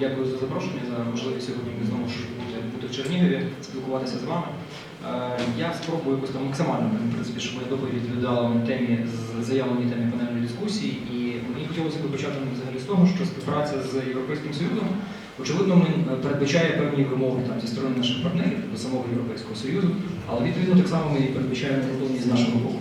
дякую за запрошення, за можливість сьогодні знову ж бути, в Чернігові, спілкуватися з вами. Е, Я спробую якось там максимально, в принципі, щоб моя доповідь відповідала темі заявленій темі панельної дискусії. І мені хотілося б почати взагалі з того, що співпраця з Європейським Союзом, очевидно, ми е, передбачає певні вимоги там, зі сторони наших партнерів до самого Європейського Союзу, але відповідно так само ми і передбачаємо готовність з нашого боку.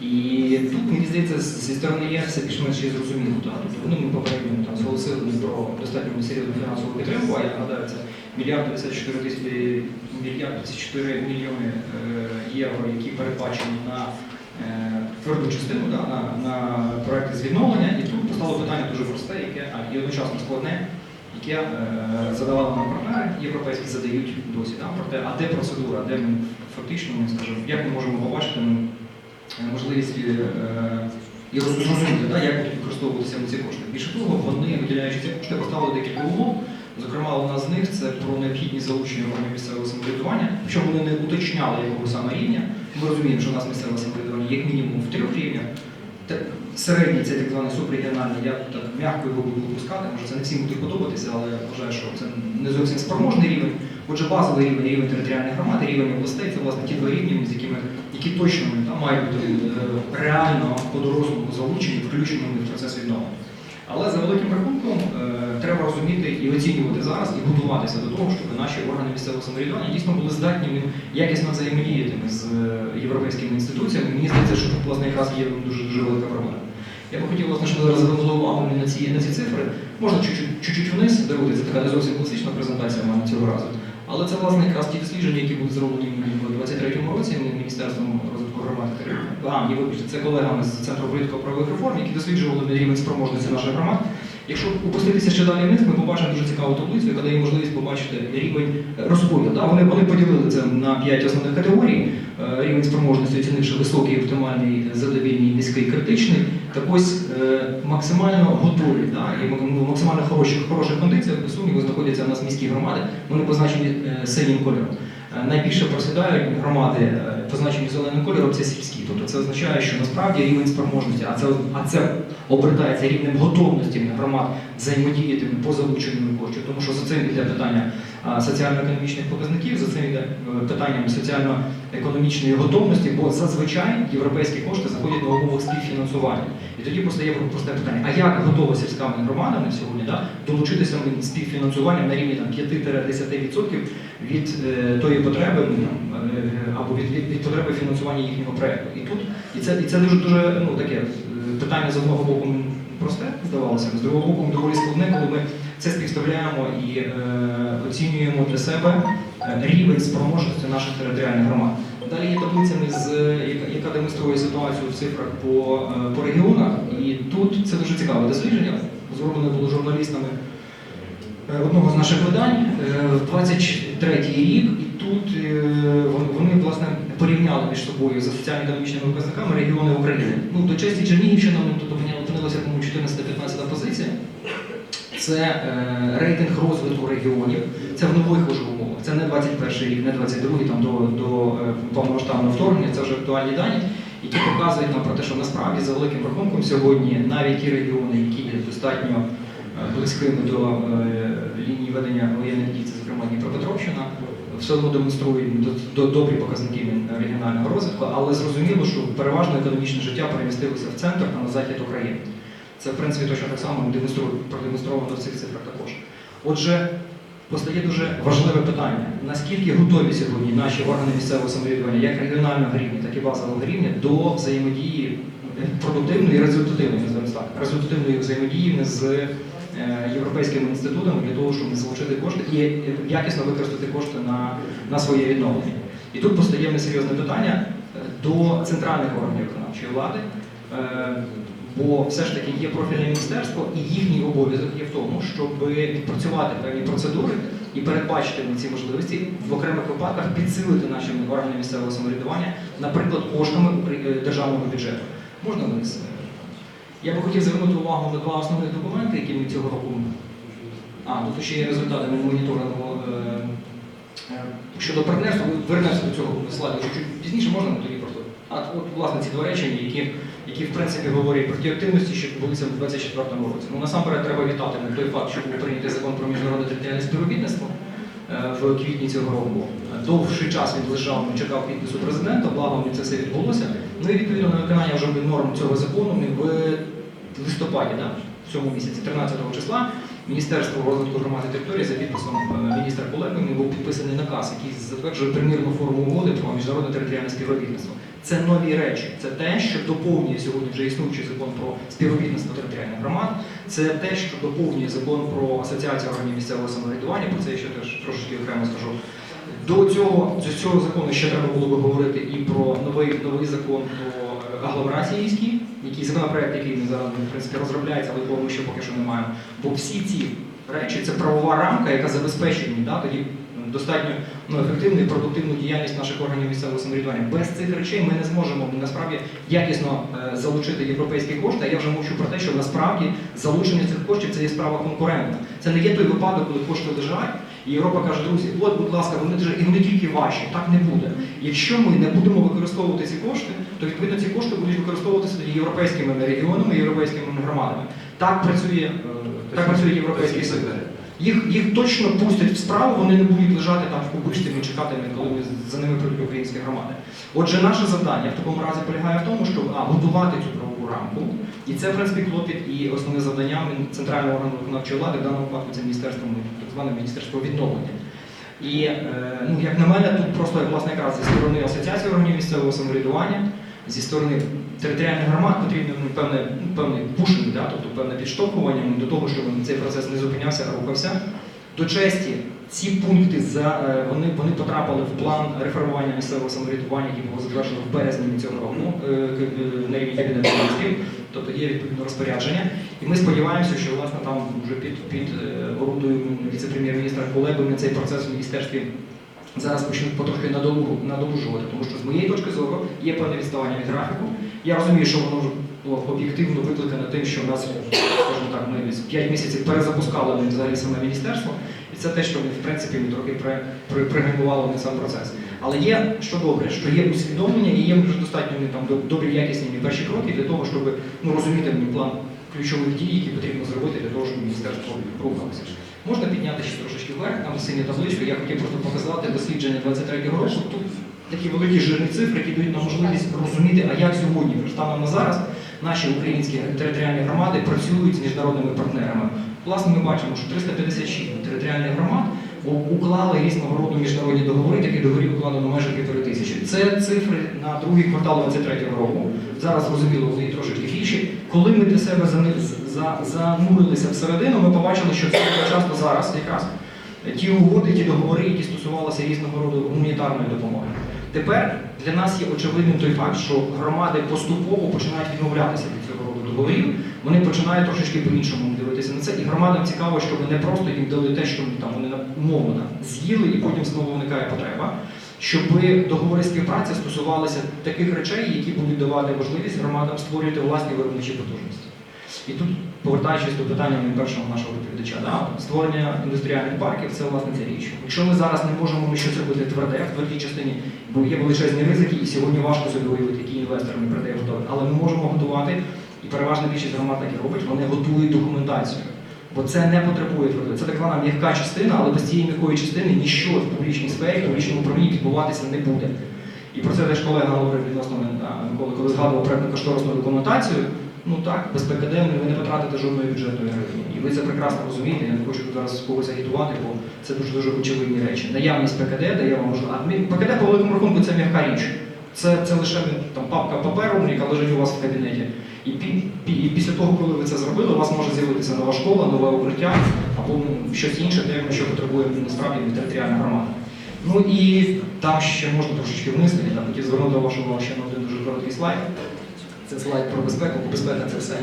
І тут, мені здається, зі сторони є все більш-менш зрозуміло. Тобто вони ми попередньо там зголосили про достатньо серйозну фінансову підтримку, а я нагадаю, це мільярд 54 тисячі мільярд 54 мільйони е, євро, які передбачені на е, тверду частину, да, на, на проекти з відновлення. І тут постало питання дуже просте, яке а, і одночасно складне, яке е, задавали нам партнери європейські, задають досі. Да, про те, а де процедура, де ми фактично, ми скажімо, як ми можемо побачити ну, е, можливість е, і розуміти, да, як використовуватися ці кошти. Більше того, вони, виділяючи ці кошти, поставили декілька умов. Зокрема, одна з них це про необхідність залучення органів місцевого самоврядування, що вони не уточняли якого саме рівня. Ми розуміємо, що у нас місцеве самоврядування як мінімум в трьох рівнях. Середній це так званий субрегіональний, я так м'яко його буду випускати, може це не всім буде подобатися, але я вважаю, що це не зовсім спроможний рівень. Отже, базовий рівень, рівень територіальних громад, рівень областей це власне ті два рівні, з якими які точно там, мають бути е, реально по-дорослому залучені, включені в процес відновлення. Але за великим рахунком е, треба розуміти і оцінювати зараз, і готуватися до того, щоб наші органи місцевого самоврядування дійсно були здатні якісно взаємодіяти з е, європейськими інституціями. Мені здається, що власне якраз є дуже дуже велика проблема. Я би хотів власне, щоб зараз звернули увагу на ці, на ці цифри. Можна чуть-чуть вниз дарувати, це така не зовсім класична презентація в мене цього разу. Але це власне якраз ті дослідження, які були зроблені у 23-му році Міністерством розвитку громад. А, ні, вибачте, це колегами з Центру політико-правових реформ, які досліджували рівень спроможності наших громад. Якщо опуститися ще далі вниз, ми побачимо дуже цікаву таблицю, яка дає можливість побачити рівень розподілу. Вони, вони поділили це на п'ять основних категорій. Е, Рівень спроможності, оцінивши високий, оптимальний, задовільний, низький, критичний. Так ось е, максимально готові да? і ну, максимально хороших, хороших кондиціях, без сумніву, знаходяться у нас міські громади, вони позначені е, синім кольором. Е, Найбільше просідають громади, е, позначені зеленим кольором, це сільські. Тобто це означає, що насправді рівень спроможності, а це, а це обертається рівнем готовності громад взаємодіяти по залученню коштів, тому що за цим йде питання соціально-економічних показників, за цим йде е, питанням соціально-економічної готовності, бо зазвичай європейські кошти заходять на умовах співфінансування. І тоді постає просте питання: а як готова сільська громада на сьогодні да, долучитися співфінансуванням на рівні там, 5-10% від е, тої потреби ну, там, е, або від, від, від потреби фінансування їхнього проєкту. І тут і це, і це дуже дуже ну, таке е, питання з одного боку просте, здавалося, з другого боку доволі складне, коли ми це співставляємо і е, оцінюємо для себе е, рівень спроможності наших територіальних громад. Далі є таблицями, з, яка, демонструє ситуацію в цифрах по, е, по регіонах. І тут це дуже цікаве дослідження. Зроблене було журналістами е, одного з наших видань е, в 23 рік. І тут е, вони власне порівняли між собою за соціально-економічними показниками регіони України. Ну, до честі Чернігівщина тут опинилася тому 14-15 позиція. Це е, рейтинг розвитку регіонів. Це в нових уже умовах. Це не 21 рік, не 22 там до, до е, повномасштабного вторгнення. Це вже актуальні дані, які показують нам про те, що насправді за великим рахунком сьогодні навіть ті регіони, які є достатньо е, близькими до е, лінії ведення воєнних дій, це зокрема Дніпропетровщина, все одно до, добрі показники регіонального розвитку, але зрозуміло, що переважно економічне життя перемістилося в центр та на захід України. Це, в принципі, точно так само демонструє- продемонстровано в цих цифрах також. Отже, постає дуже важливе питання: наскільки готові сьогодні наші органи місцевого самоврядування, як регіонального рівня, так і базового рівня, до взаємодії е, продуктивної і результативної, так, результативної взаємодії з е, європейськими інститутами для того, щоб залучити кошти і якісно використати кошти на, на своє відновлення. І тут постає несерйозне питання е, до центральних органів виконавчої влади. Е, Бо все ж таки є профільне міністерство, і їхній обов'язок є в тому, щоб відпрацювати певні процедури і передбачити ці можливості в окремих випадках підсилити наші органи місцевого самоврядування, наприклад, коштами державного бюджету. Можна вниз? Я би хотів звернути увагу на два основних документи, які ми цього року. А, тут ще є результати моніторингу е, е, щодо партнерства. Ми вернемося до цього слайду чуть-чуть пізніше, можна тоді просто. А от, власне, ці два речення, які які в принципі говорять про ті активності, що відбулися в 2024 році. Ну насамперед треба вітати ну, той факт, що був прийнятий закон про міжнародне територіальне співробітництво е, в квітні цього року. Довший час він лежав, чекав підпису президента, благо мені це все відбулося. Ну і відповідно на виконання вже норм цього закону в листопаді, да, в цьому місяці, 13 числа, Міністерство розвитку громади території за підписом е, міністра Кулеби був підписаний наказ, який затверджує примірну форму угоди про міжнародне територіальне співробітництво. Це нові речі, це те, що доповнює сьогодні вже існуючий закон про співробітництво територіальних громад. Це те, що доповнює закон про асоціацію органів місцевого самоврядування. Про це я ще теж трошечки окремо скажу. До цього з цього закону ще треба було би говорити і про новий новий закон про агломерації міські, який законопроект, який ми зараз в принципі розробляється, але якого ми ще поки що не маємо. Бо всі ці речі це правова рамка, яка забезпечує да, тоді достатньо ну, ефективну і продуктивну діяльність наших органів місцевого самоврядування. Без цих речей ми не зможемо насправді якісно е, залучити європейські кошти. А я вже мовчу про те, що насправді залучення цих коштів це є справа конкурентна. Це не є той випадок, коли кошти лежать, і Європа каже, друзі, от, будь ласка, вони дуже і вони тільки ваші. Так не буде. Якщо ми не будемо використовувати ці кошти, то відповідно ці кошти будуть використовуватися європейськими регіонами, європейськими громадами. Так працює, е, так працює європейський союз. Їх, їх точно пустять в справу, вони не будуть лежати там в кубишці і чекати, коли за ними прийдуть українські громади. Отже, наше завдання в такому разі полягає в тому, щоб а, готувати цю правову рамку. І це, в принципі, клопіт і основне завдання центрального органу виконавчої влади, в даному випадку це міністерство, так зване міністерство відновлення. І е, ну, як на мене, тут просто власне якраз зі сторони асоціації органів місцевого самоврядування, зі сторони територіальних громад потрібно ну, певне, ну, певний пушинг, да, тобто певне підштовхування до того, щоб цей процес не зупинявся, а рухався. До честі, ці пункти за, е, вони, вони потрапили в план реформування місцевого самоврядування, який було затверджено в березні цього року е, е, на рівні Кабінету міністрів, тобто є відповідне розпорядження. І ми сподіваємося, що власне там вже під, під орудою віце-прем'єр-міністра Кулебами цей процес в міністерстві зараз почнуть потрошки надолу- надолужувати, тому що з моєї точки зору є певне відставання від графіку. Я розумію, що воно було об'єктивно викликане тим, що в нас, скажімо так, ми десь 5 місяців перезапускали взагалі саме міністерство, і це те, що ми, в принципі, ми трохи при- при- пригальмувало на сам процес. Але є що добре, що є усвідомлення і є вже достатньо ну, там добрі якісні перші кроки для того, щоб ну, розуміти ну, план ключових дій, які потрібно зробити для того, щоб міністерство рухалося. Можна підняти ще трошечки вверх, там синю табличку. Я хотів просто показати дослідження 23-го року. Тут такі великі жирні цифри, які дають нам можливість розуміти, а як сьогодні, станом на зараз, наші українські територіальні громади працюють з міжнародними партнерами. Власне, ми бачимо, що 356 територіальних громад уклали різного роду міжнародні договори, такі договорів укладено майже півтори тисячі. Це цифри на другий квартал 23-го року. Зараз зрозуміло, вони трошечки більші. Коли ми для себе занурилися всередину, ми побачили, що це часто зараз якраз ті угоди, ті договори, які стосувалися різного роду гуманітарної допомоги. Тепер для нас є очевидним той факт, що громади поступово починають відмовлятися від цього роду договорів. Вони починають трошечки по-іншому дивитися на це. І громадам цікаво, щоб не просто їм дали те, що там вони умовно з'їли, і потім знову виникає потреба. Щоб договори співпраці стосувалися таких речей, які будуть давати можливість громадам створювати власні виробничі потужності. І тут, повертаючись до питання першого нашого доповідача, да, створення індустріальних парків це власне ця річ. Якщо ми зараз не можемо щось робити тверде в твердій частині, бо є величезні ризики, і сьогодні важко собі уявити, які інвестор не придає готові. Але ми можемо готувати, і переважна більшість громад так і робить, вони готують документацію. Бо це не потребує твердої. Це так звана м'яка частина, але без цієї м'якої частини ніщо в публічній сфері, в публічному управлінні відбуватися не буде. І про це теж колега говорив відносно мене, коли, коли згадував проєктну кошторисну документацію. Ну так, без ПКД ви не потратите жодної бюджетної гривні. І ви це прекрасно розумієте. Я не хочу тут зараз когось агітувати, бо це дуже дуже очевидні речі. Наявність ПКД дає вам можливість. ПКД по великому рахунку це м'яка річ. Це, це лише там папка паперу, яка лежить у вас в кабінеті. І, пі, пі, і після того, коли ви це зробили, у вас може з'явитися нова школа, нове укриття або ну, щось інше, те, що потребує насправді територіальна громада. Ну і там ще можна трошечки вниз, я хотів звернути вашу увагу ще на один дуже короткий слайд. Це слайд про безпеку, бо безпека це все.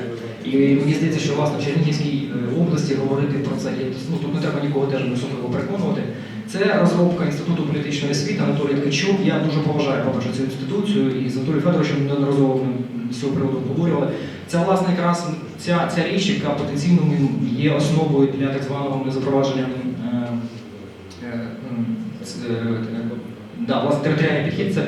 І мені здається, що власне в Чернігівській е, області говорити про це є. Ну тут не треба нікого теж особливо переконувати. Це розробка Інституту політичної освіти Анатолій Ткачук. Я дуже поважаю, по-перше, цю інституцію і з Анатолієм Федоровичем неодноразово з цього приводу обговорювали. Це власне якраз ця, ця річ, яка потенційно є основою для так званого запровадження е, е, м, е, Да, власне, територіальний підхід це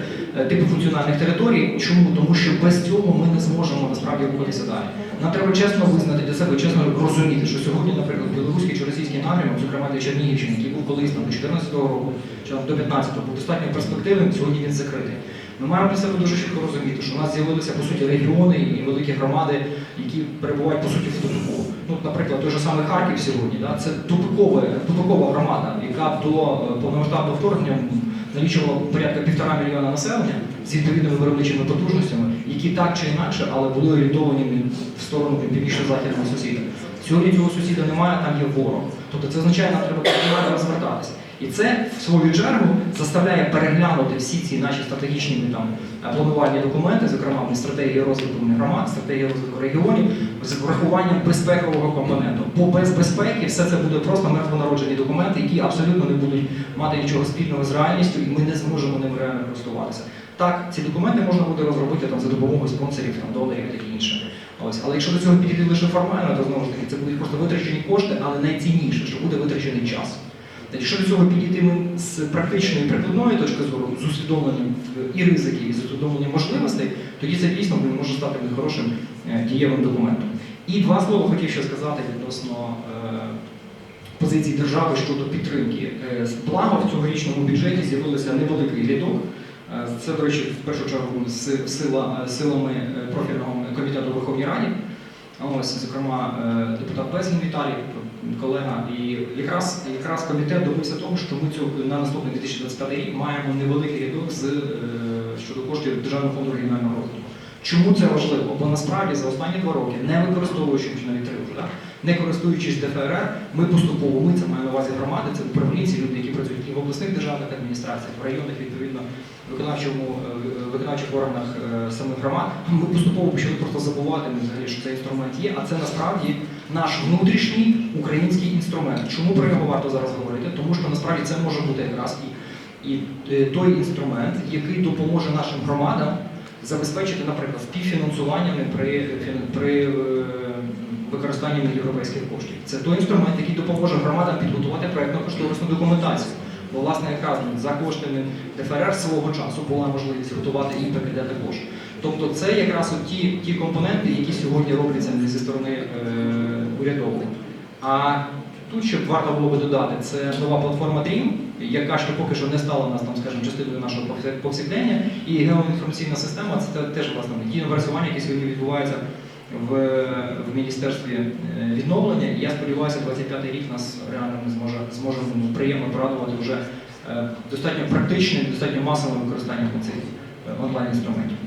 типи функціональних територій. Чому? Тому що без цього ми не зможемо насправді рухатися далі. Нам треба чесно визнати для себе, чесно розуміти, що сьогодні, наприклад, білоруський чи російський напрямок, зокрема для Чернігівщини, який був колись там до 14-го року, чи там, до 15-го, був достатньо перспективним, сьогодні він закритий. Ми маємо для себе дуже чітко розуміти, що у нас з'явилися по суті регіони і великі громади, які перебувають по суті в тупику. Ну, наприклад, той же самий Харків сьогодні, да, це тупикова, тупикова громада, яка до е, повномасштабного вторгнення налічувала порядка півтора мільйона населення з відповідними виробничими потужностями, які так чи інакше, але були орієнтовані в сторону північно-західного сусіда. Сьогодні цього сусіда немає, там є ворог. Тобто це означає, нам треба кардинально розвертатися. І це, в свою чергу, заставляє переглянути всі ці наші стратегічні там, планувальні документи, зокрема ми стратегія розвитку громад, стратегія розвитку регіонів, з врахуванням безпекового компоненту. Бо без безпеки все це буде просто мертвонароджені документи, які абсолютно не будуть мати нічого спільного з реальністю, і ми не зможемо ними реально користуватися. Так, ці документи можна буде розробити там, за допомогою спонсорів, там, донорів і таке інше. Ось, але якщо до цього підійти лише формально, то знову ж таки це будуть просто витрачені кошти, але найцінніше, що буде витрачений час. Та Якщо до цього підійти ми з практичної прикладної точки зору, з усвідомленням і ризиків, і з усвідомленням можливостей, тоді це дійсно може стати хорошим е, дієвим документом. І два слова хотів ще сказати відносно е, позиції держави щодо підтримки. Е, Благо в цьогорічному бюджеті з'явився невеликий рядок. Е, Це, до речі, в першу чергу з- сила, силами профільного комітету Верховній Раді. Ось, зокрема, депутат Безгін Віталій, колега, і якраз, якраз комітет добився того, що ми цього на наступний 2025 рік маємо невеликий рядок з, щодо коштів Державного фонду регіонального розвитку. Чому це важливо? Бо насправді за останні два роки, не використовуючи чи навіть три вже, не користуючись ДФРР, ми поступово, ми це маю на увазі громади, це управлінці, люди, які працюють і в обласних державних адміністраціях, в районних, відповідно, виконавчому, е, виконавчих органах е, самих громад, ми поступово почали просто забувати взагалі, що цей інструмент є, а це насправді наш внутрішній український інструмент. Чому про нього варто зараз говорити? Тому що насправді це може бути якраз і, і е, той інструмент, який допоможе нашим громадам забезпечити, наприклад, співфінансування при, при е, використанні європейських коштів. Це той інструмент, який допоможе громадам підготувати проєктно-кошторисну документацію. Бо, власне, якраз за коштами ДФРР свого часу була можливість готувати і ПКД також. Тобто це якраз от ті, ті компоненти, які сьогодні робляться зі сторони е, урядової. А тут ще варто було би додати, це нова платформа Dream, яка ще поки що не стала нас там, скажімо, частиною нашого повсякдення. І геоінформаційна система це теж власне ті інверсування, які сьогодні відбуваються в, в Міністерстві е, відновлення. І я сподіваюся, 25-й рік нас реально зможе, зможемо приємно порадувати вже е, достатньо практичним, достатньо масовим використанням цих е, онлайн-інструментів.